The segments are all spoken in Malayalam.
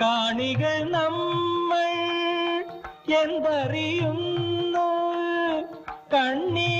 കാണികൾ നമ്മൾ എന്തറിയുന്നു? കണ്ണീർ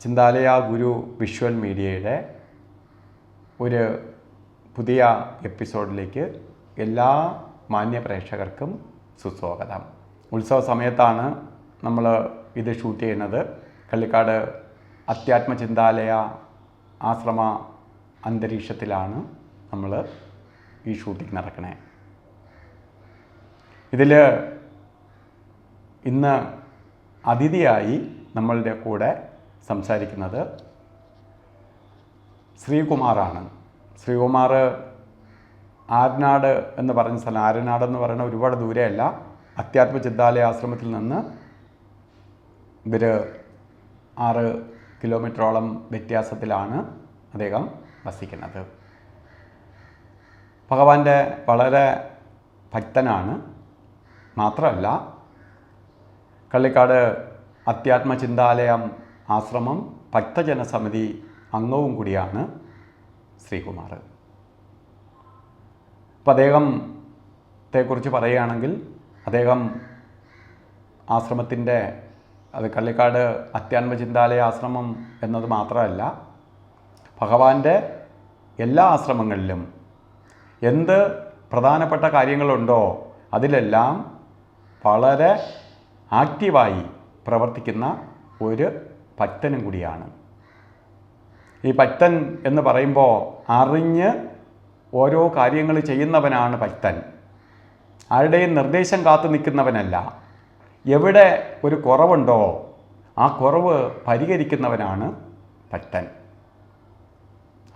ചിന്താലയ ഗുരു വിഷ്വൽ മീഡിയയുടെ ഒരു പുതിയ എപ്പിസോഡിലേക്ക് എല്ലാ മാന്യ പ്രേക്ഷകർക്കും സുസ്വാഗതം. ഉത്സവ സമയത്താണ് നമ്മൾ ഇത് ഷൂട്ട് ചെയ്യുന്നത്. കള്ളിക്കാട് അത്യാത്മ ചിന്താലയ ആശ്രമ അന്തരീക്ഷത്തിലാണ് നമ്മൾ ഈ ഷൂട്ടിംഗ് നടക്കണേ. ഇതിൽ ഇന്ന് അതിഥിയായി നമ്മളുടെ കൂടെ സംസാരിക്കുന്നത്. ശ്രീകുമാറാണ്. ശ്രീകുമാർ ആരനാട് എന്ന് പറഞ്ഞ സ്ഥലം ആരനാട് എന്ന് പറയുന്ന ഒരുപാട് ദൂരെയല്ല. അത്യാത്മ ചിന്താലയ ആശ്രമത്തിൽ നിന്ന് ഇവർ ആറ് കിലോമീറ്ററോളം വ്യത്യാസത്തിലാണ് അദ്ദേഹം വസിക്കുന്നത്. ഭഗവാന്റെ വളരെ ഭക്തനാണ്. മാത്രമല്ല കള്ളിക്കാട് അത്യാത്മ ചിന്താലയം ആശ്രമം ഭക്തജന സമിതി അംഗവും കൂടിയാണ് ശ്രീകുമാർ. അപ്പം അദ്ദേഹത്തെക്കുറിച്ച് പറയുകയാണെങ്കിൽ അദ്ദേഹം ആശ്രമത്തിന്റെ അത് കള്ളിക്കാട് അത്യാത്മചിന്താലയ ആശ്രമം എന്നത് മാത്രമല്ല ഭഗവാന്റെ എല്ലാ ആശ്രമങ്ങളിലും എന്ത് പ്രധാനപ്പെട്ട കാര്യങ്ങളുണ്ടോ അതിലെല്ലാം വളരെ ആക്റ്റീവായി പ്രവർത്തിക്കുന്ന ഒരു ഭക്തനും കൂടിയാണ്. ഈ ഭക്തൻ എന്ന് പറയുമ്പോൾ അറിഞ്ഞ് ഓരോ കാര്യങ്ങൾ ചെയ്യുന്നവനാണ് ഭക്തൻ ആരുടെയും നിർദ്ദേശം കാത്തു നിൽക്കുന്നവനല്ല. എവിടെ ഒരു കുറവുണ്ടോ ആ കുറവ് പരിഹരിക്കുന്നവനാണ് ഭക്തൻ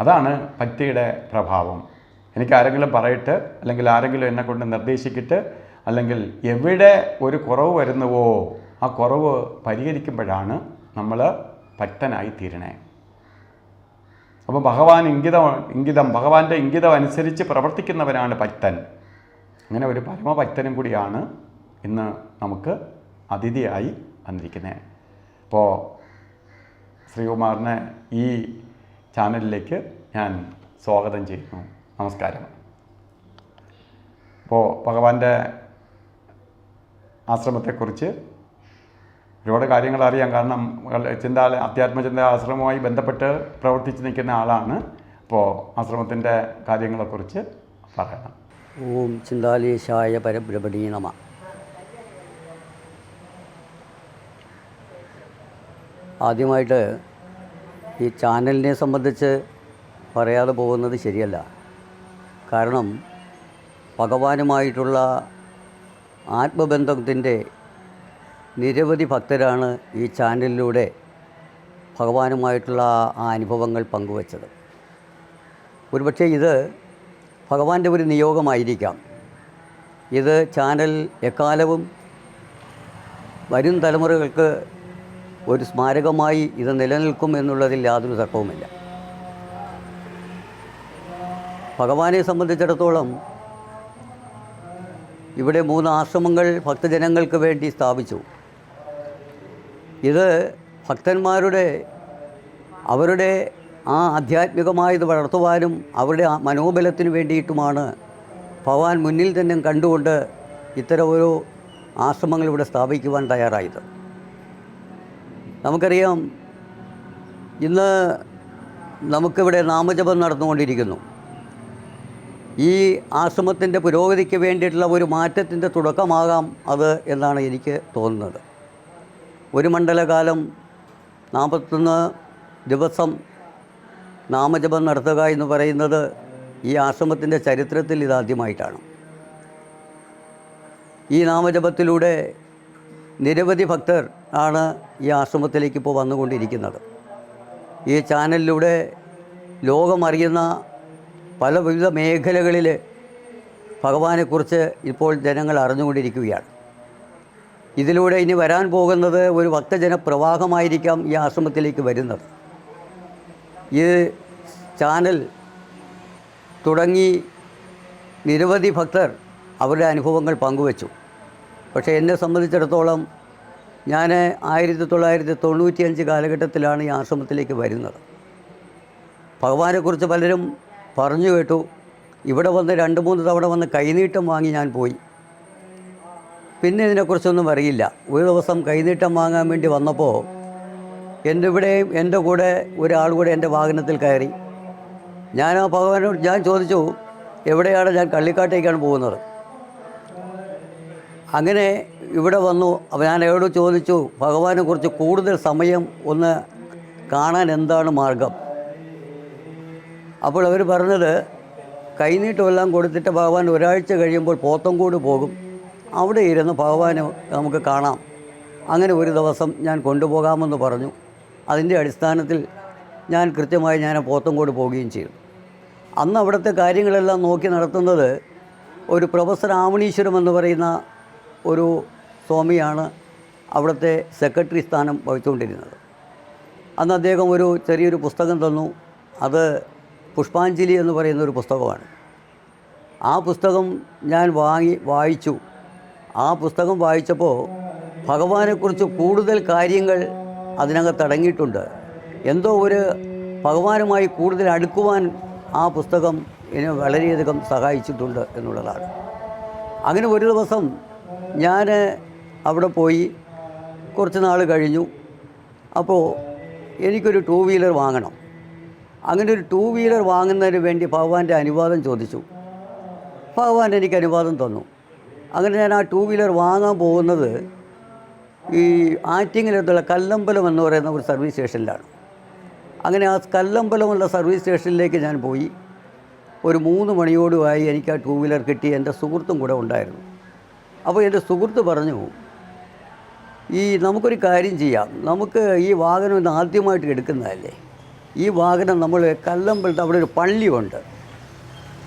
അതാണ് ഭക്തിയുടെ പ്രഭാവം. എനിക്ക് ആരെങ്കിലും പറയിട്ട് അല്ലെങ്കിൽ ആരെങ്കിലും എന്നെ കൊണ്ട് നിർദ്ദേശിച്ചിട്ട് അല്ലെങ്കിൽ എവിടെ ഒരു കുറവ് വരുന്നുവോ ആ കുറവ് പരിഹരിക്കുമ്പോഴാണ് നമ്മൾ ഭക്തനായി തീരണേ. അപ്പോൾ ഭഗവാൻ ഇംഗിതം ഇംഗിതം ഭഗവാന്റെ ഇംഗിതം അനുസരിച്ച് പ്രവർത്തിക്കുന്നവനാണ് ഭക്തൻ അങ്ങനെ ഒരു പരമഭക്തനും കൂടിയാണ് ഇന്ന് നമുക്ക് അതിഥിയായി വന്നിരിക്കുന്നത് അപ്പോൾ ശ്രീകുമാറിനെ ഈ ചാനലിലേക്ക് ഞാൻ സ്വാഗതം ചെയ്യുന്നു. നമസ്കാരം. അപ്പോൾ ഭഗവാന്റെ ആശ്രമത്തെക്കുറിച്ച് ഒരുപാട് കാര്യങ്ങൾ അറിയാം. കാരണം ചിന്താല അധ്യാത്മചിന്ത ആശ്രമവുമായി ബന്ധപ്പെട്ട് പ്രവർത്തിച്ച് നിൽക്കുന്ന ആളാണ്. അപ്പോൾ ആശ്രമത്തിന്റെ കാര്യങ്ങളെക്കുറിച്ച് പറയണം. ഓം ചിന്താലേശായ പരബ്രഹ്മണീ നമ. ആദ്യമായിട്ട് ഈ ചാനലിനെ സംബന്ധിച്ച് പറയാതെ പോകുന്നത് ശരിയല്ല. കാരണം ഭഗവാനുമായിട്ടുള്ള ആത്മബന്ധത്തിന്റെ നിരവധി ഭക്തരാണ് ഈ ചാനലിലൂടെ ഭഗവാനുമായിട്ടുള്ള ആ അനുഭവങ്ങൾ പങ്കുവച്ചത്. ഒരുപക്ഷെ ഇത് ഭഗവാന്റെ ഒരു നിയോഗമായിരിക്കാം. ഇത് ചാനൽ എക്കാലവും വരും തലമുറകൾക്ക് ഒരു സ്മാരകമായി ഇത് നിലനിൽക്കും എന്നുള്ളതിൽ യാതൊരു തർക്കവുമില്ല. ഭഗവാനെ സംബന്ധിച്ചിടത്തോളം ഇവിടെ മൂന്ന് ആശ്രമങ്ങൾ ഭക്തജനങ്ങൾക്ക് വേണ്ടി സ്ഥാപിച്ചു. ഇത് ഭക്തന്മാരുടെ അവരുടെ ആ ആധ്യാത്മികമായത് വളർത്തുവാനും അവരുടെ മനോബലത്തിന് വേണ്ടിയിട്ടുമാണ് ഭഗവാൻ മുന്നിൽ തന്നെ കണ്ടുകൊണ്ട് ഇത്തരം ഒരു ആശ്രമങ്ങൾ ഇവിടെ സ്ഥാപിക്കുവാൻ തയ്യാറായത്. നമുക്കറിയാം ഇന്ന് നമുക്കിവിടെ നാമജപം നടന്നുകൊണ്ടിരിക്കുന്നു. ഈ ആശ്രമത്തിന്റെ പുരോഗതിക്ക് വേണ്ടിയിട്ടുള്ള ഒരു മാറ്റത്തിന്റെ തുടക്കമാകാം അത് എന്നാണ് എനിക്ക് തോന്നുന്നത്. ഒരു മണ്ഡലകാലം നാൽപ്പത്തൊന്ന് ദിവസം നാമജപം നടത്തുക എന്ന് പറയുന്നത് ഈ ആശ്രമത്തിന്റെ ചരിത്രത്തിൽ ഇതാദ്യമായിട്ടാണ്. ഈ നാമജപത്തിലൂടെ നിരവധി ഭക്തർ ആണ് ഈ ആശ്രമത്തിലേക്ക് ഇപ്പോൾ വന്നുകൊണ്ടിരിക്കുന്നത്. ഈ ചാനലിലൂടെ ലോകമറിയുന്ന പല വിവിധ മേഖലകളിൽ ഭഗവാനെക്കുറിച്ച് ഇപ്പോൾ ജനങ്ങൾ അറിഞ്ഞുകൊണ്ടിരിക്കുകയാണ്. ഇതിലൂടെ ഇനി വരാൻ പോകുന്നത് ഒരു ഭക്തജന പ്രവാഹമായിരിക്കാം ഈ ആശ്രമത്തിലേക്ക് വരുന്നത്. ഈ ചാനൽ തുടങ്ങി നിരവധി ഭക്തർ അവരുടെ അനുഭവങ്ങൾ പങ്കുവച്ചു. പക്ഷേ എന്നെ സംബന്ധിച്ചിടത്തോളം ഞാൻ ആയിരത്തി തൊള്ളായിരത്തി തൊണ്ണൂറ്റിയഞ്ച് കാലഘട്ടത്തിലാണ് ഈ ആശ്രമത്തിലേക്ക് വരുന്നത്. ഭഗവാനെക്കുറിച്ച് പലരും പറഞ്ഞു കേട്ടു. ഇവിടെ വന്ന് രണ്ട് മൂന്ന് തവണ വന്ന് കൈനീട്ടം വാങ്ങി ഞാൻ പോയി. പിന്നെ ഇതിനെക്കുറിച്ചൊന്നും അറിയില്ല ഒരു ദിവസം കൈനീട്ടം വാങ്ങാൻ വേണ്ടി വന്നപ്പോൾ എന്റെ ഇവിടെയും എന്റെ കൂടെ ഒരാൾ കൂടെ എന്റെ വാഹനത്തിൽ കയറി. ഞാൻ ആ ഭഗവാനോട് ഞാൻ ചോദിച്ചു എവിടെയാണ് ഞാൻ കള്ളിക്കാട്ടേക്കാണ് പോകുന്നത്? അങ്ങനെ ഇവിടെ വന്നു. അപ്പോൾ ഞാൻ അയാളോട് ചോദിച്ചു ഭഗവാനെ കുറിച്ച് കൂടുതൽ സമയം ഒന്ന് കാണാൻ എന്താണ് മാർഗം? അപ്പോൾ അവർ പറഞ്ഞത് കൈനീട്ടമെല്ലാം കൊടുത്തിട്ട് ഭഗവാൻ ഒരാഴ്ച കഴിയുമ്പോൾ പോത്തങ്കോട് പോകും. അവിടെ ഇരുന്ന് ഭഗവാനെ നമുക്ക് കാണാം. അങ്ങനെ ഒരു ദിവസം ഞാൻ കൊണ്ടുപോകാമെന്ന് പറഞ്ഞു. അതിന്റെ അടിസ്ഥാനത്തിൽ ഞാൻ കൃത്യമായി ഞാൻ പോത്തങ്കോട് പോവുകയും ചെയ്തു. അന്ന് അവിടുത്തെ കാര്യങ്ങളെല്ലാം നോക്കി നടത്തുന്നത് ഒരു പ്രൊഫസർ ആമണീശ്വരം എന്ന് പറയുന്ന ഒരു സ്വാമിയാണ് അവിടുത്തെ സെക്രട്ടറി സ്ഥാനം വഹിച്ചുകൊണ്ടിരുന്നത്. അന്ന് അദ്ദേഹം ഒരു ചെറിയൊരു പുസ്തകം തന്നു. അത് പുഷ്പാഞ്ജലി എന്ന് പറയുന്ന ഒരു പുസ്തകമാണ്. ആ പുസ്തകം ഞാൻ വാങ്ങി വായിച്ചു. ആ പുസ്തകം വായിച്ചപ്പോൾ ഭഗവാനെക്കുറിച്ച് കൂടുതൽ കാര്യങ്ങൾ അതിനകത്ത് അടങ്ങിയിട്ടുണ്ട്. എന്തോ ഒരു ഭഗവാനുമായി കൂടുതൽ അടുക്കുവാൻ ആ പുസ്തകം എന്നെ വളരെയധികം സഹായിച്ചിട്ടുണ്ട് എന്നുള്ളതാണ്. അങ്ങനെ ഒരു ദിവസം ഞാൻ അവിടെ പോയി കുറച്ച് നാൾ കഴിഞ്ഞു. അപ്പോൾ എനിക്കൊരു ടൂ വീലർ വാങ്ങണം. അങ്ങനെ ഒരു ടൂ വീലർ വാങ്ങുന്നതിന് വേണ്ടി ഭഗവാന്റെ അനുവാദം ചോദിച്ചു. ഭഗവാൻ എനിക്ക് അനുവാദം തന്നു. അങ്ങനെ ഞാൻ ആ ടൂ വീലർ വാങ്ങാൻ പോകുന്നത് ഈ ആറ്റിങ്ങിനടുത്തുള്ള കല്ലമ്പലം എന്ന് പറയുന്ന ഒരു സർവീസ് സ്റ്റേഷനിലാണ് അങ്ങനെ ആ കല്ലമ്പലമുള്ള സർവീസ് സ്റ്റേഷനിലേക്ക് ഞാൻ പോയി. ഒരു മൂന്ന് മണിയോടുമായി എനിക്ക് ആ ടൂ വീലർ കിട്ടി. എന്റെ സുഹൃത്തും കൂടെ ഉണ്ടായിരുന്നു. അപ്പോൾ എന്റെ സുഹൃത്ത് പറഞ്ഞു ഈ നമുക്കൊരു കാര്യം ചെയ്യാം. നമുക്ക് ഈ വാഹനം ഇന്ന് ആദ്യമായിട്ട് എടുക്കുന്നതല്ലേ? ഈ വാഹനം നമ്മൾ കല്ലമ്പലത്ത് അവിടെ ഒരു പള്ളിയുണ്ട്.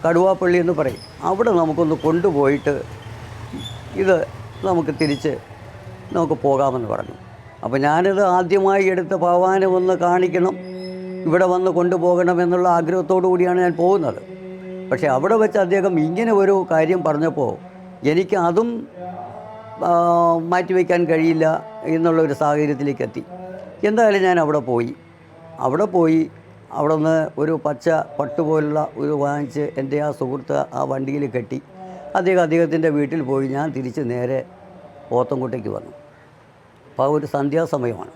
കടുവാപ്പള്ളി എന്ന് പറയും. അവിടെ നമുക്കൊന്ന് കൊണ്ടുപോയിട്ട് ഇത് നമുക്ക് തിരിച്ച് നമുക്ക് പോകാമെന്ന് പറഞ്ഞു. അപ്പോൾ ഞാനിത് ആദ്യമായി എടുത്ത് ഭഗവാനെ ഒന്ന് കാണിക്കണം ഇവിടെ വന്ന് കൊണ്ടുപോകണം എന്നുള്ള ആഗ്രഹത്തോടു കൂടിയാണ് ഞാൻ പോകുന്നത്. പക്ഷേ അവിടെ വെച്ച് അദ്ദേഹം ഇങ്ങനെ ഒരു കാര്യം പറഞ്ഞപ്പോൾ എനിക്ക് അതും മാറ്റിവെക്കാൻ കഴിയില്ല എന്നുള്ള ഒരു സാഹചര്യത്തിലേക്ക് എത്തി. എന്തായാലും ഞാൻ അവിടെ പോയി. അവിടെ പോയി അവിടെ നിന്ന് ഒരു പച്ച പട്ടുപോലുള്ള ഒരു വാങ്ങിച്ച് എന്റെ ആ സുഹൃത്ത് ആ വണ്ടിയിൽ കെട്ടി. അദ്ദേഹം അദ്ദേഹത്തിന്റെ വീട്ടിൽ പോയി ഞാൻ തിരിച്ച് നേരെ പോത്തൻകോട്ടേക്ക് വന്നു. അപ്പോൾ ഒരു സന്ധ്യാസമയമാണ്.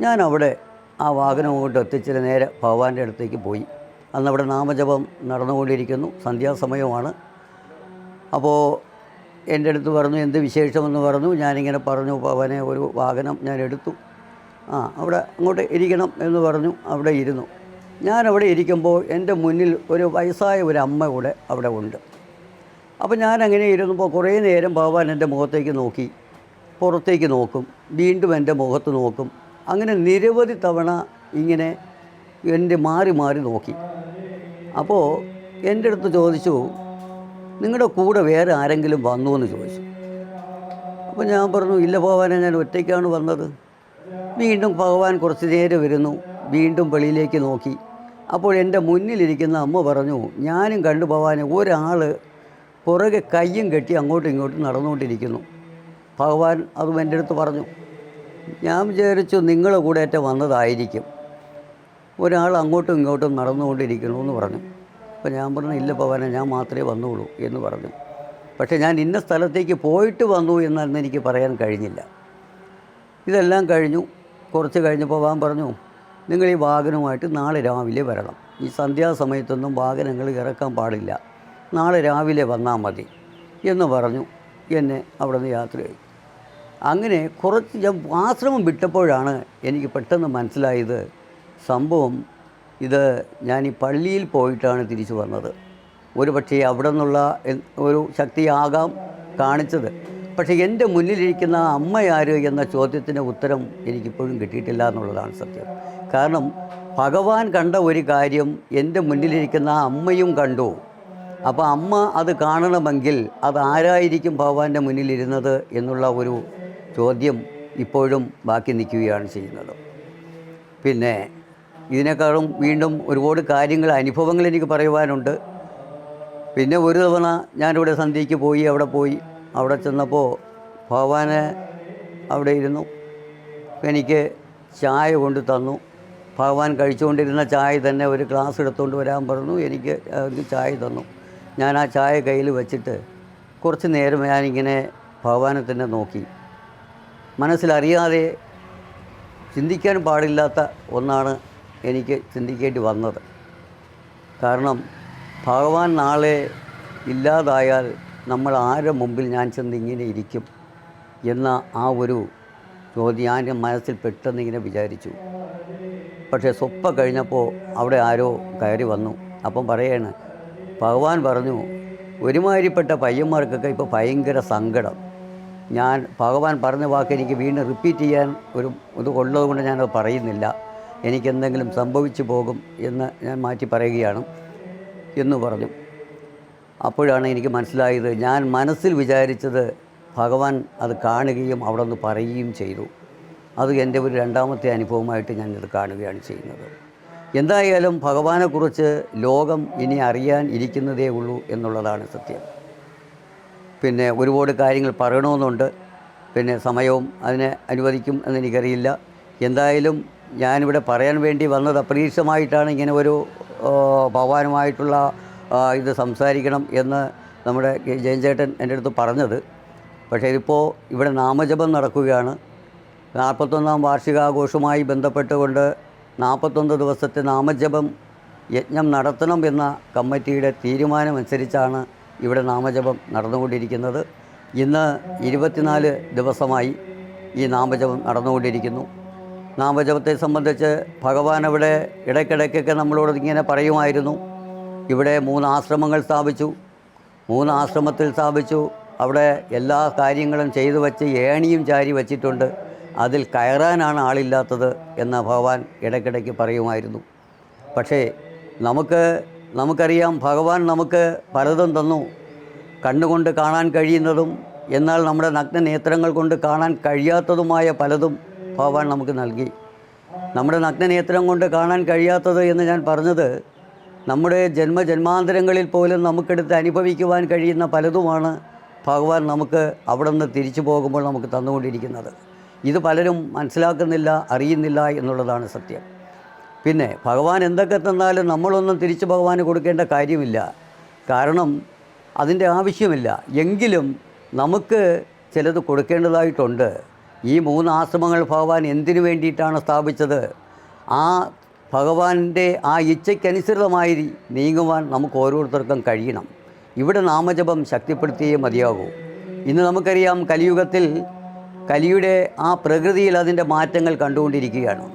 ഞാൻ അവിടെ ആ വാഹനം കൊണ്ട് നേരെ ഭഗവാന്റെ അടുത്തേക്ക് പോയി. അന്ന് അവിടെ നാമജപം നടന്നുകൊണ്ടിരിക്കുന്നു. സന്ധ്യാസമയമാണ്. അപ്പോൾ എന്റെ അടുത്ത് പറഞ്ഞു എന്ത് വിശേഷമെന്ന് പറഞ്ഞു? ഞാനിങ്ങനെ പറഞ്ഞു ഭവനെ ഒരു വാഹനം ഞാൻ എടുത്തു. ആ അവിടെ അങ്ങോട്ട് ഇരിക്കണം എന്ന് പറഞ്ഞു അവിടെ ഇരുന്നു. ഞാനവിടെ ഇരിക്കുമ്പോൾ എന്റെ മുന്നിൽ ഒരു വയസ്സായ ഒരു അമ്മ കൂടെ അവിടെ ഉണ്ട്. അപ്പോൾ ഞാൻ അങ്ങനെ ഇരുന്നപ്പോൾ കുറേ നേരം ഭഗവാൻ എന്റെ മുഖത്തേക്ക് നോക്കി. പുറത്തേക്ക് നോക്കും. വീണ്ടും എന്റെ മുഖത്ത് നോക്കും. അങ്ങനെ നിരവധി തവണ ഇങ്ങനെ എന്റെ മാറി മാറി നോക്കി. അപ്പോൾ എന്റെ അടുത്ത് ചോദിച്ചു നിങ്ങളുടെ കൂടെ വേറെ ആരെങ്കിലും വന്നു എന്ന് ചോദിച്ചു. അപ്പോൾ ഞാൻ പറഞ്ഞു ഇല്ല ഭഗവാനെ ഞാൻ ഒറ്റയ്ക്കാണ് വന്നത്. വീണ്ടും ഭഗവാൻ കുറച്ച് നേരം വരുന്നു വീണ്ടും വെളിയിലേക്ക് നോക്കി. അപ്പോൾ എന്റെ മുന്നിലിരിക്കുന്ന അമ്മ പറഞ്ഞു ഞാനും കണ്ടു ഭഗവാനെ ഒരാൾ പുറകെ കയ്യും കെട്ടി അങ്ങോട്ടും ഇങ്ങോട്ടും നടന്നുകൊണ്ടിരിക്കുന്നു. ഭഗവാൻ അതും എന്റെ അടുത്ത് പറഞ്ഞു ഞാൻ വിചാരിച്ചു നിങ്ങൾ കൂടെയൊക്കെ വന്നതായിരിക്കും. ഒരാൾ അങ്ങോട്ടും ഇങ്ങോട്ടും നടന്നുകൊണ്ടിരിക്കുന്നു എന്ന് പറഞ്ഞു. അപ്പോൾ ഞാൻ പറഞ്ഞു ഇല്ല ഭവനെ ഞാൻ മാത്രമേ വന്നുള്ളൂ എന്ന് പറഞ്ഞു. പക്ഷേ ഞാൻ ഇന്ന സ്ഥലത്തേക്ക് പോയിട്ട് വന്നു എന്നന്ന് എനിക്ക് പറയാൻ കഴിഞ്ഞില്ല. ഇതെല്ലാം കഴിഞ്ഞു. കുറച്ച് കഴിഞ്ഞപ്പോൾ വാൻ പറഞ്ഞു നിങ്ങൾ ഈ വാഹനവുമായിട്ട് നാളെ രാവിലെ വരണം. ഈ സന്ധ്യാസമയത്തൊന്നും വാഹനങ്ങൾ ഇറക്കാൻ പാടില്ല. നാളെ രാവിലെ വന്നാൽ മതി എന്ന് പറഞ്ഞു എന്നെ അവിടെ നിന്ന് യാത്രയായി. അങ്ങനെ കുറച്ച് ഞാൻ ആശ്രമം വിട്ടപ്പോഴാണ് എനിക്ക് പെട്ടെന്ന് മനസ്സിലായത് സംഭവം ഇത് ഞാൻ ഈ പള്ളിയിൽ പോയിട്ടാണ് തിരിച്ചു വന്നത്. ഒരു പക്ഷേ അവിടെ നിന്നുള്ള ഒരു ശക്തിയാകാം കാണിച്ചത്. പക്ഷേ എന്റെ മുന്നിലിരിക്കുന്ന അമ്മയാര് എന്ന ചോദ്യത്തിന് ഉത്തരം എനിക്കിപ്പോഴും കിട്ടിയിട്ടില്ല എന്നുള്ളതാണ് സത്യം. കാരണം ഭഗവാൻ കണ്ട ഒരു കാര്യം എന്റെ മുന്നിലിരിക്കുന്ന അമ്മയും കണ്ടു. അപ്പോൾ അമ്മ അത് കാണണമെങ്കിൽ അത് ആരായിരിക്കും ഭഗവാന്റെ മുന്നിലിരുന്നത് എന്നുള്ള ഒരു ചോദ്യം ഇപ്പോഴും ബാക്കി നിൽക്കുകയാണ് ചെയ്യുന്നത്. പിന്നെ ഇതിനേക്കാളും വീണ്ടും ഒരുപാട് കാര്യങ്ങൾ അനുഭവങ്ങൾ എനിക്ക് പറയുവാനുണ്ട്. പിന്നെ ഒരു തവണ ഞാനിവിടെ സന്ധ്യയ്ക്ക് പോയി അവിടെ പോയി അവിടെ ചെന്നപ്പോൾ ഭഗവാന് അവിടെ ഇരുന്നു. എനിക്ക് ചായ കൊണ്ട് തന്നു. ഭഗവാൻ കഴിച്ചുകൊണ്ടിരുന്ന ചായ തന്നെ ഒരു ഗ്ലാസ് എടുത്തുകൊണ്ട് വരാൻ പറഞ്ഞു. എനിക്ക് ചായ തന്നു. ഞാൻ ആ ചായ കയ്യിൽ വെച്ചിട്ട് കുറച്ച് നേരം ഞാനിങ്ങനെ ഭഗവാനെ തന്നെ നോക്കി. മനസ്സിലറിയാതെ ചിന്തിക്കാൻ പാടില്ലാത്ത ഒന്നാണ് എനിക്ക് ചിന്തിക്കേണ്ടി വന്നത്. കാരണം ഭഗവാൻ നാളെ ഇല്ലാതായാൽ നമ്മൾ ആരുടെ മുമ്പിൽ ഞാൻ ചെന്ന് ഇങ്ങനെ ഇരിക്കും എന്ന ആ ഒരു ചോദ്യം ഞാൻ മനസ്സിൽ പെട്ടെന്ന് ഇങ്ങനെ വിചാരിച്ചു. പക്ഷേ സ്വപ്പ കഴിഞ്ഞപ്പോൾ അവിടെ ആരോ കയറി വന്നു. അപ്പം പറയാണ് ഭഗവാൻ പറഞ്ഞു ഒരുമാതിരിപ്പെട്ട പയ്യന്മാർക്കൊക്കെ ഇപ്പോൾ ഭയങ്കര സങ്കടം. ഞാൻ ഭഗവാൻ പറഞ്ഞ വാക്ക് എനിക്ക് വീണ്ടും റിപ്പീറ്റ് ചെയ്യാൻ ഒരു ഇത് ഉള്ളതുകൊണ്ട് ഞാനത് പറയുന്നില്ല. എനിക്കെന്തെങ്കിലും സംഭവിച്ചു പോകും എന്ന് ഞാൻ മാറ്റി പറയുകയാണ് എന്ന് പറഞ്ഞു. അപ്പോഴാണ് എനിക്ക് മനസ്സിലായത് ഞാൻ മനസ്സിൽ വിചാരിച്ചത് ഭഗവാൻ അത് കാണുകയും അവിടെ നിന്ന് പറയുകയും ചെയ്തു. അത് എന്റെ ഒരു രണ്ടാമത്തെ അനുഭവമായിട്ട് ഞാനിത് കാണുകയാണ് ചെയ്യുന്നത്. എന്തായാലും ഭഗവാനെക്കുറിച്ച് ലോകം ഇനി അറിയാൻ ഇരിക്കുന്നതേ ഉള്ളൂ എന്നുള്ളതാണ് സത്യം. പിന്നെ ഒരുപാട് കാര്യങ്ങൾ പറയണമെന്നുണ്ട്. പിന്നെ സമയവും അതിനെ അനുവദിക്കും എന്നെനിക്കറിയില്ല. എന്തായാലും ഞാനിവിടെ പറയാൻ വേണ്ടി വന്നത് അപ്രീക്ഷിതമായിട്ടാണ് ഇങ്ങനെ ഒരു ഭഗവാനുമായിട്ടുള്ള ഇത് സംസാരിക്കണം എന്ന് നമ്മുടെ. ജയൻചേട്ടൻ എന്റെ അടുത്ത് പറഞ്ഞത്. പക്ഷേ ഇതിപ്പോൾ ഇവിടെ നാമജപം നടക്കുകയാണ്. നാൽപ്പത്തൊന്നാം വാർഷികാഘോഷവുമായി ബന്ധപ്പെട്ടുകൊണ്ട് നാൽപ്പത്തൊന്ന് ദിവസത്തെ നാമജപം യജ്ഞം നടത്തണം എന്ന കമ്മിറ്റിയുടെ തീരുമാനമനുസരിച്ചാണ് ഇവിടെ നാമജപം നടന്നുകൊണ്ടിരിക്കുന്നത്. ഇന്ന് ഇരുപത്തിനാല് ദിവസമായി ഈ നാമജപം നടന്നുകൊണ്ടിരിക്കുന്നു. നാമജപത്തെ സംബന്ധിച്ച് ഭഗവാൻ അവിടെ ഇടയ്ക്കിടയ്ക്കൊക്കെ നമ്മളോട് ഇങ്ങനെ പറയുമായിരുന്നു. ഇവിടെ മൂന്ന് ആശ്രമങ്ങൾ സ്ഥാപിച്ചു. മൂന്ന് ആശ്രമത്തിൽ സ്ഥാപിച്ചു. അവിടെ എല്ലാ കാര്യങ്ങളും ചെയ്തു വച്ച് ഏണിയും ചാരി വച്ചിട്ടുണ്ട്. അതിൽ കയറാനാണ് ആളില്ലാത്തത് എന്ന് ഭഗവാൻ ഇടയ്ക്കിടയ്ക്ക് പറയുമായിരുന്നു. പക്ഷേ നമുക്ക് നമുക്കറിയാം ഭഗവാൻ നമുക്ക് പലതും തന്നു. കണ്ണുകൊണ്ട് കാണാൻ കഴിയുന്നതും എന്നാൽ നമ്മുടെ നഗ്ന നേത്രങ്ങൾ കൊണ്ട് കാണാൻ കഴിയാത്തതുമായ പലതും ഭഗവാൻ നമുക്ക് നൽകി. നമ്മുടെ നഗ്നനേത്രം കൊണ്ട് കാണാൻ കഴിയാത്തത് എന്ന് ഞാൻ പറഞ്ഞത് നമ്മുടെ ജന്മജന്മാന്തരങ്ങളിൽ പോലും നമുക്കെടുത്ത് അനുഭവിക്കുവാൻ കഴിയുന്ന പലതുമാണ് ഭഗവാൻ നമുക്ക് അവിടെ നിന്ന് തിരിച്ചു പോകുമ്പോൾ നമുക്ക് തന്നുകൊണ്ടിരിക്കുന്നത്. ഇത് പലരും മനസ്സിലാക്കുന്നില്ല അറിയുന്നില്ല എന്നുള്ളതാണ് സത്യം. പിന്നെ ഭഗവാൻ എന്തൊക്കെ തന്നാലും നമ്മളൊന്നും തിരിച്ച് ഭഗവാന് കൊടുക്കേണ്ട കാര്യമില്ല. കാരണം അതിന്റെ ആവശ്യമില്ല. എങ്കിലും നമുക്ക് ചിലത് കൊടുക്കേണ്ടതായിട്ടുണ്ട്. ഈ മൂന്ന് ആശ്രമങ്ങൾ ഭഗവാൻ എന്തിനു വേണ്ടിയിട്ടാണ് സ്ഥാപിച്ചത്? ആ ഭഗവാന്റെ ആ ഇച്ഛയ്ക്കനുസൃതമായി നീങ്ങുവാൻ നമുക്ക് ഓരോരുത്തർക്കും കഴിയണം. ഇവിടെ നാമജപം ശക്തിപ്പെടുത്തിയേ മതിയാകൂ. ഇന്ന് നമുക്കറിയാം കലിയുഗത്തിൽ കലിയുടെ ആ പ്രകൃതിയിൽ അതിന്റെ മാറ്റങ്ങൾ കണ്ടുകൊണ്ടിരിക്കുകയാണ്.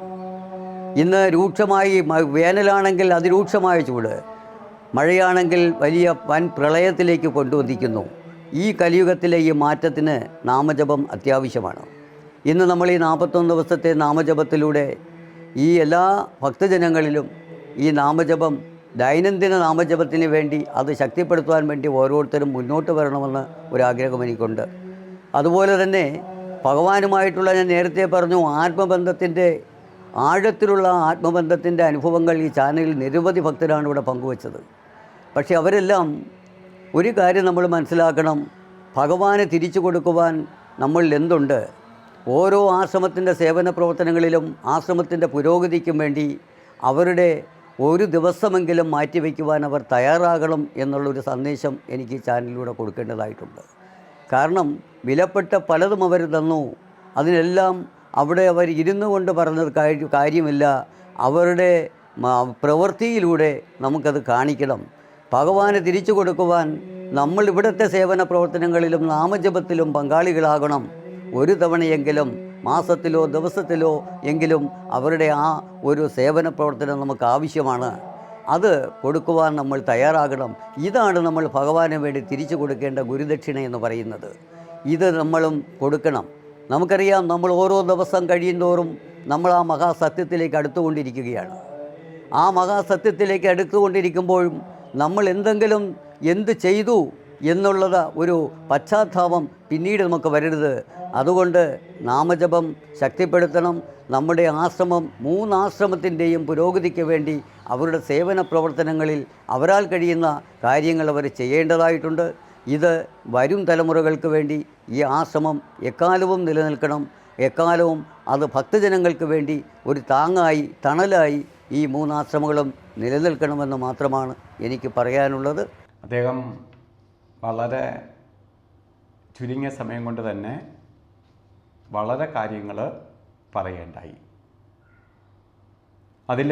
ഇന്ന് രൂക്ഷമായി വേനലാണെങ്കിൽ അതിരൂക്ഷമായ ചൂട് മഴയാണെങ്കിൽ വലിയ വൻ പ്രളയത്തിലേക്ക് കൊണ്ടുവന്നിരിക്കുന്നു. ഈ കലിയുഗത്തിലെ ഈ മാറ്റത്തിന് നാമജപം അത്യാവശ്യമാണ്. ഇന്ന് നമ്മൾ ഈ നാൽപ്പത്തൊന്ന് ദിവസത്തെ നാമജപത്തിലൂടെ ഈ എല്ലാ ഭക്തജനങ്ങളിലും ഈ നാമജപം ദൈനംദിന നാമജപത്തിന് വേണ്ടി അത് ശക്തിപ്പെടുത്തുവാൻ വേണ്ടി ഓരോരുത്തരും മുന്നോട്ട് വരണമെന്ന് ഒരാഗ്രഹം എനിക്കുണ്ട്. അതുപോലെ തന്നെ ഭഗവാനുമായിട്ടുള്ള ഞാൻ നേരത്തെ പറഞ്ഞു ആത്മബന്ധത്തിന്റെ ആഴത്തിലുള്ള ആത്മബന്ധത്തിന്റെ അനുഭവങ്ങൾ ഈ ചാനലിൽ നിരവധി ഭക്തരാണ് ഇവിടെ പങ്കുവച്ചത്. പക്ഷേ അവരെല്ലാം ഒരു കാര്യം നമ്മൾ മനസ്സിലാക്കണം ഭഗവാനെ തിരിച്ചു കൊടുക്കുവാൻ നമ്മളിൽ എന്തുണ്ട്? ഓരോ ആശ്രമത്തിന്റെ സേവന പ്രവർത്തനങ്ങളിലും ആശ്രമത്തിന്റെ പുരോഗതിക്കും വേണ്ടി അവരുടെ ഒരു ദിവസമെങ്കിലും മാറ്റിവെക്കുവാൻ അവർ തയ്യാറാകണം എന്നുള്ളൊരു സന്ദേശം എനിക്ക് ചാനലിലൂടെ കൊടുക്കേണ്ടതായിട്ടുണ്ട്. കാരണം വിലപ്പെട്ട പലതും അവർ തന്നു. അതിനെല്ലാം അവിടെ അവർ ഇരുന്നു കൊണ്ട് പറഞ്ഞത് കാര്യ- കാര്യമില്ല. അവരുടെ പ്രവൃത്തിയിലൂടെ നമുക്കത് കാണിക്കണം. ഭഗവാന് തിരിച്ചു കൊടുക്കുവാൻ നമ്മൾ ഇവിടുത്തെ സേവന പ്രവർത്തനങ്ങളിലും നാമജപത്തിലും പങ്കാളികളാകണം. ഒരു തവണയെങ്കിലും മാസത്തിലോ ദിവസത്തിലോ എങ്കിലും അവരുടെ ആ ഒരു സേവന പ്രവർത്തനം നമുക്ക് ആവശ്യമാണ്. അത് കൊടുക്കുവാൻ നമ്മൾ തയ്യാറാകണം. ഇതാണ് നമ്മൾ ഭഗവാന് വേണ്ടി തിരിച്ചു കൊടുക്കേണ്ട ഗുരുദക്ഷിണ എന്ന് പറയുന്നത്. ഇത് നമ്മളും കൊടുക്കണം. നമുക്കറിയാം നമ്മൾ ഓരോ ദിവസം കഴിയുന്തോറും നമ്മൾ ആ മഹാസത്യത്തിലേക്ക് അടുത്തുകൊണ്ടിരിക്കുകയാണ്. ആ മഹാസത്യത്തിലേക്ക് അടുത്തുകൊണ്ടിരിക്കുമ്പോഴും നമ്മൾ എന്തെങ്കിലും എന്ത് ചെയ്തു എന്നുള്ളത് ഒരു പശ്ചാത്താപം പിന്നീട് നമുക്ക് വരരുത്. അതുകൊണ്ട് നാമജപം ശക്തിപ്പെടുത്തണം. നമ്മുടെ ആശ്രമം മൂന്നാശ്രമത്തിന്റെയും പുരോഗതിക്ക് വേണ്ടി അവരുടെ സേവന പ്രവർത്തനങ്ങളിൽ അവരാൽ കഴിയുന്ന കാര്യങ്ങൾ അവർ ചെയ്യേണ്ടതായിട്ടുണ്ട്. ഇത് വരും തലമുറകൾക്ക് വേണ്ടി ഈ ആശ്രമം എക്കാലവും നിലനിൽക്കണം. എക്കാലവും അത് ഭക്തജനങ്ങൾക്ക് വേണ്ടി ഒരു താങ്ങായി തണലായി ഈ മൂന്നാശ്രമങ്ങളും നിലനിൽക്കണമെന്ന് മാത്രമാണ് എനിക്ക് പറയാനുള്ളത്. അദ്ദേഹം വളരെ ചുരുങ്ങിയ സമയം കൊണ്ട് തന്നെ വളരെ കാര്യങ്ങൾ പറയേണ്ടായി. അതിൽ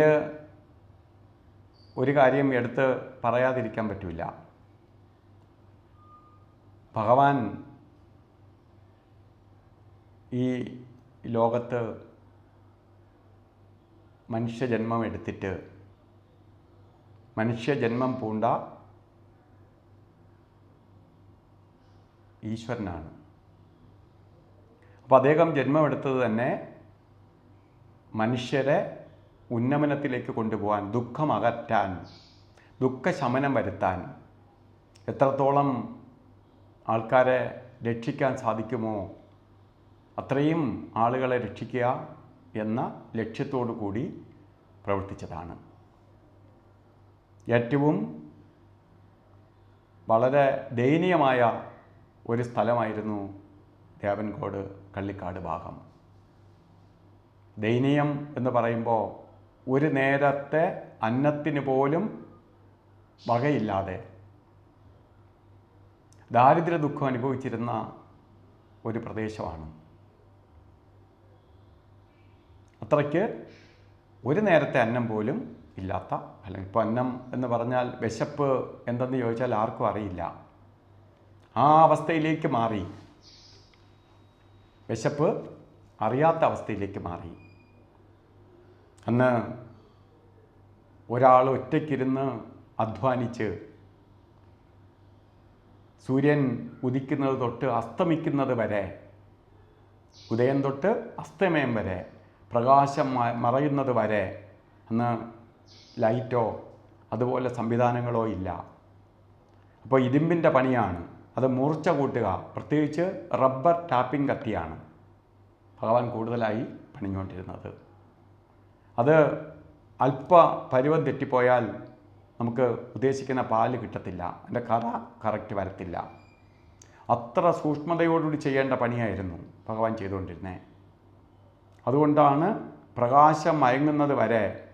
ഒരു കാര്യം എടുത്ത് പറയാതിരിക്കാൻ പറ്റില്ല ഭഗവാൻ ഈ ലോകത്ത് മനുഷ്യജന്മം എടുത്തിട്ട് മനുഷ്യജന്മം പൂണ്ട ഈശ്വരനാണ്. അപ്പോൾ അദ്ദേഹം ജന്മമെടുത്തത് തന്നെ മനുഷ്യരെ ഉന്നമനത്തിലേക്ക് കൊണ്ടുപോകാൻ ദുഃഖം അകറ്റാൻ ദുഃഖശമനം വരുത്താൻ എത്രത്തോളം ആൾക്കാരെ രക്ഷിക്കാൻ സാധിക്കുമോ അത്രയും ആളുകളെ രക്ഷിക്കുക എന്ന ലക്ഷ്യത്തോടു കൂടി പ്രവർത്തിച്ചതാണ്. ഏറ്റവും വളരെ ദയനീയമായ ഒരു സ്ഥലമായിരുന്നു ദേവൻകോട് കള്ളിക്കാട് ഭാഗം. ദയനീയം എന്ന് പറയുമ്പോൾ ഒരു നേരത്തെ അന്നത്തിന് പോലും വകയില്ലാതെ ദാരിദ്ര്യ ദുഃഖം അനുഭവിച്ചിരുന്ന ഒരു പ്രദേശമാണ്. അത്രയ്ക്ക് ഒരു നേരത്തെ അന്നം പോലും ഇല്ലാത്ത അല്ലെങ്കിൽ ഇപ്പോൾ അന്നം എന്ന് പറഞ്ഞാൽ വിശപ്പ് എന്തെന്ന് ചോദിച്ചാൽ ആർക്കും അറിയില്ല. ആ അവസ്ഥയിലേക്ക് മാറി. വിശപ്പ് അറിയാത്ത അവസ്ഥയിലേക്ക് മാറി. അന്ന് ഒരാൾ ഒറ്റയ്ക്കിരുന്ന് അധ്വാനിച്ച് സൂര്യൻ ഉദിക്കുന്നത് തൊട്ട് അസ്തമിക്കുന്നത് വരെ ഉദയം തൊട്ട് അസ്തമയം വരെ പ്രകാശം മറയുന്നത് വരെ അന്ന് ലൈറ്റോ അതുപോലെ സംവിധാനങ്ങളോ ഇല്ല. അപ്പോൾ ഇരുമ്പിന്റെ പണിയാണ്. അത് മൂർച്ച കൂട്ടുക. പ്രത്യേകിച്ച് റബ്ബർ ടാപ്പിംഗ് കത്തിയാണ്. ഭഗവാൻ കൂടുതലായി പണിഞ്ഞുകൊണ്ടിരുന്നത്. അത് അല്പ പരുവം തെറ്റിപ്പോയാൽ നമുക്ക് ഉദ്ദേശിക്കുന്ന പാൽ കിട്ടത്തില്ല. അതിന്റെ കറ കറക്റ്റ് വരത്തില്ല. അത്ര സൂക്ഷ്മതയോടുകൂടി ചെയ്യേണ്ട പണിയായിരുന്നു ഭഗവാൻ ചെയ്തുകൊണ്ടിരുന്നത് അതുകൊണ്ടാണ് പ്രകാശം മയങ്ങുന്നത് വരെ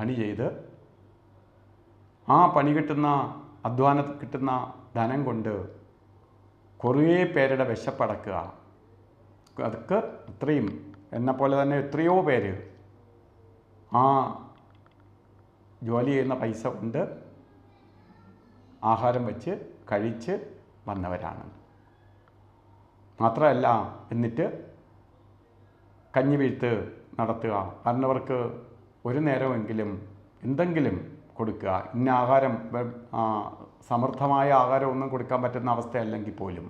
പണി ചെയ്ത് ആ പണി കിട്ടുന്ന അധ്വാനം കിട്ടുന്ന ധനം കൊണ്ട് കുറേ പേരുടെ വിശപ്പടക്കുക. അതൊക്കെ ഇത്രയും. എന്നെപ്പോലെ തന്നെ എത്രയോ പേര്. ആ ജോലി ചെയ്യുന്ന പൈസ കൊണ്ട് ആഹാരം വെച്ച് കഴിച്ച് വന്നവരാണ്. മാത്രമല്ല എന്നിട്ട് കഞ്ഞി വീഴ്ത്ത് നടത്തുക വരുന്നവർക്ക് ഒരു നേരമെങ്കിലും എന്തെങ്കിലും കൊടുക്കുക. ഇന്ന ആഹാരം സമൃദ്ധമായ ആഹാരമൊന്നും കൊടുക്കാൻ പറ്റുന്ന അവസ്ഥയല്ലെങ്കിൽ പോലും.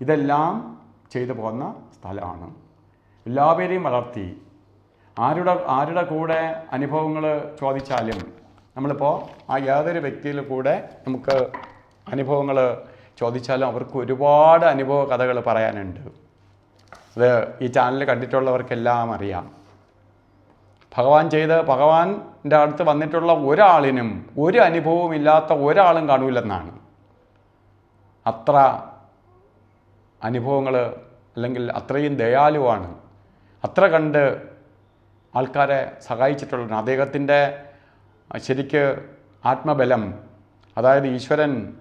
ഇതെല്ലാം ചെയ്തു പോകുന്ന സ്ഥലമാണ്. എല്ലാവരെയും വളർത്തി. ആരുടെ ആരുടെ കൂടെ അനുഭവങ്ങൾ ചോദിച്ചാലും നമ്മളിപ്പോൾ ആ യാതൊരു വ്യക്തിയിൽ കൂടെ നമുക്ക് അനുഭവങ്ങൾ ചോദിച്ചാലും അവർക്ക് ഒരുപാട് അനുഭവ കഥകൾ പറയാനുണ്ട്. അത് ഈ ചാനൽ കണ്ടിട്ടുള്ളവർക്കെല്ലാം അറിയാം. ഭഗവാൻ ചെയ്ത് ഭഗവാന്റെ അടുത്ത് വന്നിട്ടുള്ള ഒരാളിനും ഒരു അനുഭവവും ഇല്ലാത്ത ഒരാളും കാണൂലെന്നാണ്. അത്ര അനുഭവങ്ങൾ അല്ലെങ്കിൽ അത്രയും ദയാലുവാണ്. അത്ര കണ്ട് ആൾക്കാരെ സഹായിച്ചിട്ടുള്ളതാണ്. അദ്ദേഹത്തിന്റെ ശരിക്ക് ആത്മബലം അതായത് ഈശ്വരൻ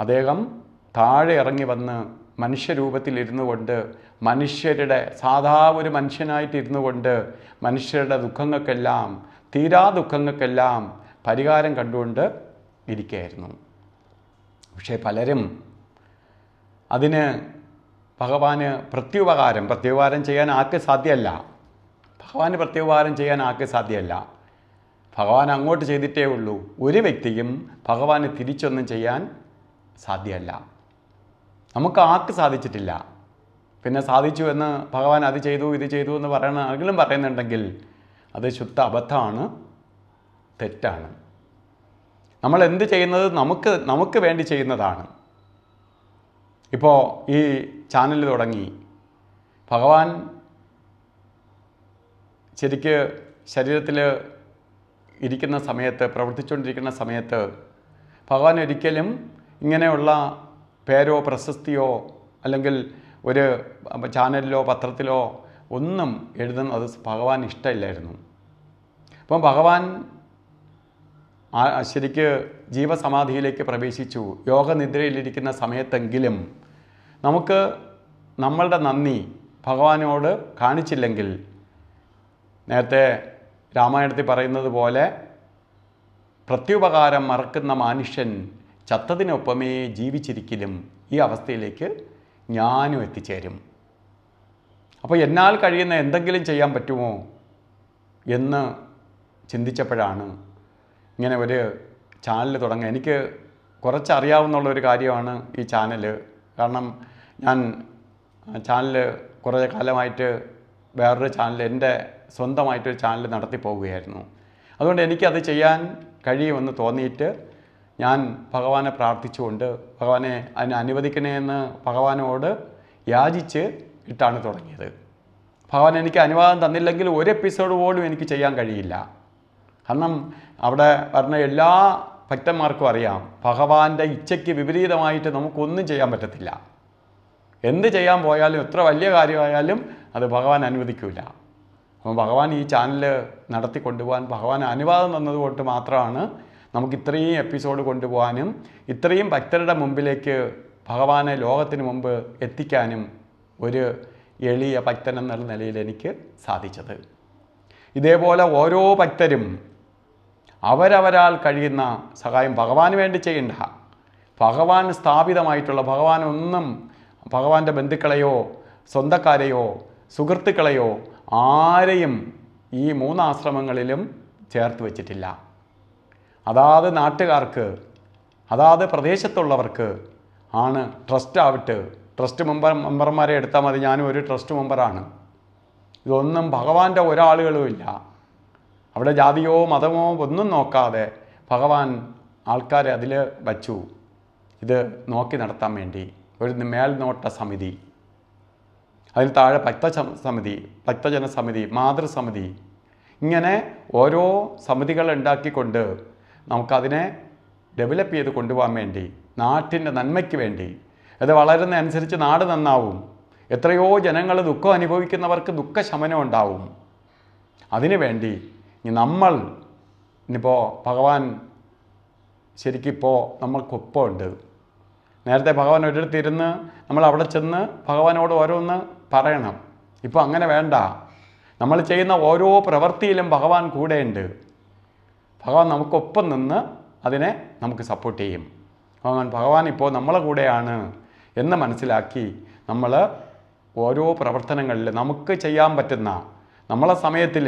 അദ്ദേഹം താഴെ ഇറങ്ങി വന്ന് മനുഷ്യരൂപത്തിൽ ഇരുന്നു കൊണ്ട് മനുഷ്യരുടെ സാധാ ഒരു മനുഷ്യനായിട്ട് ഇരുന്നു കൊണ്ട് മനുഷ്യരുടെ ദുഃഖങ്ങൾക്കെല്ലാം തീരാ ദുഃഖങ്ങൾക്കെല്ലാം പരിഹാരം കണ്ടുകൊണ്ട് ഇരിക്കുകയായിരുന്നു പക്ഷേ പലരും അതിന് ഭഗവാന് പ്രത്യുപകാരം പ്രത്യുപകാരം ചെയ്യാൻ ആർക്ക് സാധ്യമല്ല ഭഗവാന് പ്രത്യുപകാരം ചെയ്യാൻ ആർക്ക് സാധ്യമല്ല ഭഗവാൻ അങ്ങോട്ട് ചെയ്തിട്ടേ ഉള്ളൂ. ഒരു വ്യക്തിയും ഭഗവാന് തിരിച്ചൊന്നും ചെയ്യാൻ സാധ്യമല്ല നമുക്ക് ആർക്ക് സാധിച്ചിട്ടില്ല? പിന്നെ സാധിച്ചു എന്ന് ഭഗവാൻ അത് ചെയ്തു ഇത് ചെയ്തു എന്ന് പറയണ ആരെങ്കിലും പറയുന്നുണ്ടെങ്കിൽ അത് ശുദ്ധ അബദ്ധമാണ് തെറ്റാണ്. നമ്മൾ എന്ത് ചെയ്യുന്നത്? നമുക്ക് നമുക്ക് വേണ്ടി ചെയ്യുന്നതാണ്. ഇപ്പോൾ ഈ ചാനൽ തുടങ്ങി. ഭഗവാൻ ശരിക്ക് ശരീരത്തിൽ ഇരിക്കുന്ന സമയത്ത് പ്രവർത്തിച്ചുകൊണ്ടിരിക്കുന്ന സമയത്ത് ഭഗവാൻ ഒരിക്കലും ഇങ്ങനെയുള്ള പേരോ പ്രശസ്തിയോ അല്ലെങ്കിൽ ഒരു ചാനലിലോ പത്രത്തിലോ ഒന്നും എഴുതുന്നത് ഭഗവാൻ ഇഷ്ടമില്ലായിരുന്നു. അപ്പം ഭഗവാൻ ശരിക്ക് ജീവസമാധിയിലേക്ക് പ്രവേശിച്ചു. യോഗനിദ്രയിലിരിക്കുന്ന സമയത്തെങ്കിലും നമുക്ക് നമ്മളുടെ നന്ദി ഭഗവാനോട് കാണിച്ചില്ലെങ്കിൽ നേരത്തെ രാമായണത്തിൽ പറയുന്നത് പോലെ പ്രത്യുപകാരം മറക്കുന്ന മനുഷ്യൻ ചത്തതിനൊപ്പമേ ജീവിച്ചിരിക്കലും ഈ അവസ്ഥയിലേക്ക് ഞാനും എത്തിച്ചേരും. അപ്പോൾ എന്നാൽ കഴിയുന്ന എന്തെങ്കിലും ചെയ്യാൻ പറ്റുമോ എന്ന് ചിന്തിച്ചപ്പോഴാണ് ഇങ്ങനെ ഒരു ചാനൽ തുടങ്ങുക. എനിക്ക് കുറച്ച് അറിയാവുന്നുള്ള ഒരു കാര്യമാണ് ഈ ചാനൽ കാരണം ഞാൻ ചാനൽ കുറേ കാലമായിട്ട് വേറൊരു ചാനൽ എന്റെ സ്വന്തമായിട്ടൊരു ചാനൽ നടത്തി പോവുകയായിരുന്നു. അതുകൊണ്ട് എനിക്കത് ചെയ്യാൻ കഴിയുമെന്ന് തോന്നിയിട്ട് ഞാൻ ഭഗവാനെ പ്രാർത്ഥിച്ചുകൊണ്ട് ഭഗവാനെ അതിനെ അനുവദിക്കണേ എന്ന് ഭഗവാനോട് യാചിച്ച് ഇട്ടാണ് തുടങ്ങിയത്. ഭഗവാൻ എനിക്ക് അനുവാദം തന്നില്ലെങ്കിൽ ഒരു എപ്പിസോഡ് പോലും എനിക്ക് ചെയ്യാൻ കഴിയില്ല. കാരണം അവിടെ പറഞ്ഞ എല്ലാ ഭക്തന്മാർക്കും അറിയാം ഭഗവാന്റെ ഇച്ഛയ്ക്ക് വിപരീതമായിട്ട് നമുക്കൊന്നും ചെയ്യാൻ പറ്റത്തില്ല. എന്ത് ചെയ്യാൻ പോയാലും എത്ര വലിയ കാര്യമായാലും അത് ഭഗവാൻ അനുവദിക്കില്ല അപ്പോൾ ഭഗവാൻ ഈ ചാനൽ നടത്തി കൊണ്ടുപോകാൻ ഭഗവാൻ അനുവാദം തന്നതുകൊണ്ട് മാത്രമാണ് നമുക്ക് ഇത്രയും എപ്പിസോഡ് കൊണ്ടുപോകാനും ഇത്രയും ഭക്തരുടെ മുമ്പിലേക്ക് ഭഗവാനെ ലോകത്തിന് മുമ്പ് എത്തിക്കാനും ഒരു എളിയ ഭക്തൻ എന്നുള്ള നിലയിൽ എനിക്ക് സാധിച്ചത്. ഇതേപോലെ ഓരോ ഭക്തരും അവരവരാൽ കഴിയുന്ന സഹായം ഭഗവാന് വേണ്ടി ചെയ്യണ്ട. ഭഗവാൻ സ്ഥാപിതമായിട്ടുള്ള ഭഗവാൻ ഒന്നും ഭഗവാന്റെ ബന്ധുക്കളെയോ സ്വന്തക്കാരെയോ സുഹൃത്തുക്കളെയോ ആരെയും ഈ മൂന്നാശ്രമങ്ങളിലും ചേർത്ത് വച്ചിട്ടില്ല. അതാത് നാട്ടുകാർക്ക് അതാത് പ്രദേശത്തുള്ളവർക്ക് ആണ് ട്രസ്റ്റ് ആവട്ടെ ട്രസ്റ്റ് മെമ്പർ മെമ്പർമാരെ എടുത്താൽ മതി. ഞാനും ഒരു ട്രസ്റ്റ് മെമ്പറാണ്. ഇതൊന്നും ഭഗവാന്റെ ഒരാളുകളുമില്ല. അവിടെ ജാതിയോ മതമോ ഒന്നും നോക്കാതെ ഭഗവാൻ ആൾക്കാരെ അതിൽ വച്ചു. ഇത് നോക്കി നടത്താൻ വേണ്ടി. ഒരു മേൽനോട്ട സമിതി. അതിൽ താഴെ ഭക്ത സമിതി ഭക്തജന സമിതി മാതൃസമിതി. ഇങ്ങനെ ഓരോ സമിതികൾ ഉണ്ടാക്കിക്കൊണ്ട് നമുക്കതിനെ ഡെവലപ്പ് ചെയ്ത് കൊണ്ടുപോകാൻ വേണ്ടി നാട്ടിന്റെ നന്മയ്ക്ക് വേണ്ടി. അത് വളരുന്ന അനുസരിച്ച് നാട് നന്നാവും. എത്രയോ ജനങ്ങൾ ദുഃഖം അനുഭവിക്കുന്നവർക്ക് ദുഃഖശമനം ഉണ്ടാവും. അതിനു വേണ്ടി ഇനി നമ്മൾ ഇനിയിപ്പോൾ ഭഗവാൻ ശരിക്കിപ്പോൾ നമ്മൾക്കൊപ്പം ഉണ്ട്. നേരത്തെ ഭഗവാൻ ഒരിടത്ത് ഇരുന്ന് നമ്മൾ അവിടെ ചെന്ന് ഭഗവാനോട് ഓരോന്ന് പറയണം. ഇപ്പോൾ അങ്ങനെ വേണ്ട. നമ്മൾ ചെയ്യുന്ന ഓരോ പ്രവൃത്തിയിലും ഭഗവാൻ കൂടെയുണ്ട് ഭഗവാൻ നമുക്കൊപ്പം നിന്ന് അതിനെ നമുക്ക് സപ്പോർട്ട് ചെയ്യും. ഭഗവാൻ ഭഗവാൻ ഇപ്പോൾ നമ്മളെ കൂടെയാണ് എന്ന് മനസ്സിലാക്കി നമ്മൾ ഓരോ പ്രവർത്തനങ്ങളിൽ നമുക്ക് ചെയ്യാൻ പറ്റുന്ന നമ്മളെ സമയത്തിൽ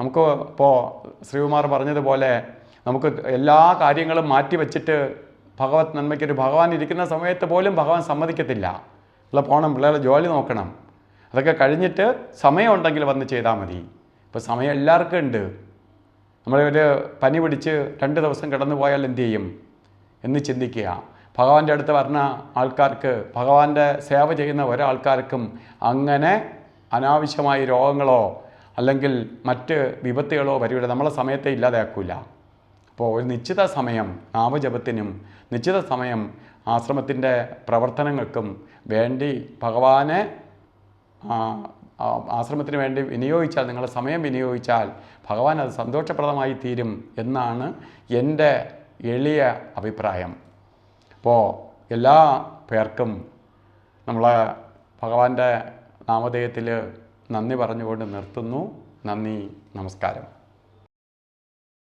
നമുക്ക് ഇപ്പോൾ ശ്രീകുമാർ പറഞ്ഞതുപോലെ നമുക്ക് എല്ലാ കാര്യങ്ങളും മാറ്റി വെച്ചിട്ട് ഭഗവത് നന്മയ്ക്കൊരു ഭഗവാൻ ഇരിക്കുന്ന സമയത്ത് പോലും ഭഗവാൻ സമ്മതിക്കത്തില്ല. ഉള്ള പോകണം പിള്ളേരെ ജോലി നോക്കണം. അതൊക്കെ കഴിഞ്ഞിട്ട് സമയമുണ്ടെങ്കിൽ വന്ന് ചെയ്താൽ മതി. ഇപ്പോൾ സമയം എല്ലാവർക്കും ഉണ്ട്. നമ്മളൊരു പനി പിടിച്ച് രണ്ട് ദിവസം കിടന്നു പോയാൽ എന്തു ചെയ്യും? എന്ന് ചിന്തിക്കുക. ഭഗവാന്റെ അടുത്ത് വരുന്ന ആൾക്കാർക്ക് ഭഗവാന്റെ സേവ ചെയ്യുന്ന ഒരാൾക്കാർക്കും അങ്ങനെ അനാവശ്യമായ രോഗങ്ങളോ അല്ലെങ്കിൽ മറ്റ് വിപത്തുകളോ വരികയോ നമ്മളെ സമയത്തെ ഇല്ലാതാക്കില്ല അപ്പോൾ ഒരു നിശ്ചിത സമയം നാമജപത്തിനും നിശ്ചിത സമയം ആശ്രമത്തിന്റെ പ്രവർത്തനങ്ങൾക്കും വേണ്ടി ഭഗവാനെ ആശ്രമത്തിന് വേണ്ടി വിനിയോഗിച്ചാൽ നിങ്ങളുടെ സമയം വിനിയോഗിച്ചാൽ ഭഗവാൻ അത് സന്തോഷപ്രദമായി തീരും എന്നാണ് എന്റെ എളിയ അഭിപ്രായം. അപ്പോൾ എല്ലാ പേർക്കും നമ്മളെ ഭഗവാന്റെ നാമധേയത്തിൽ നന്ദി പറഞ്ഞുകൊണ്ട് നിർത്തുന്നു. നന്ദി നമസ്കാരം.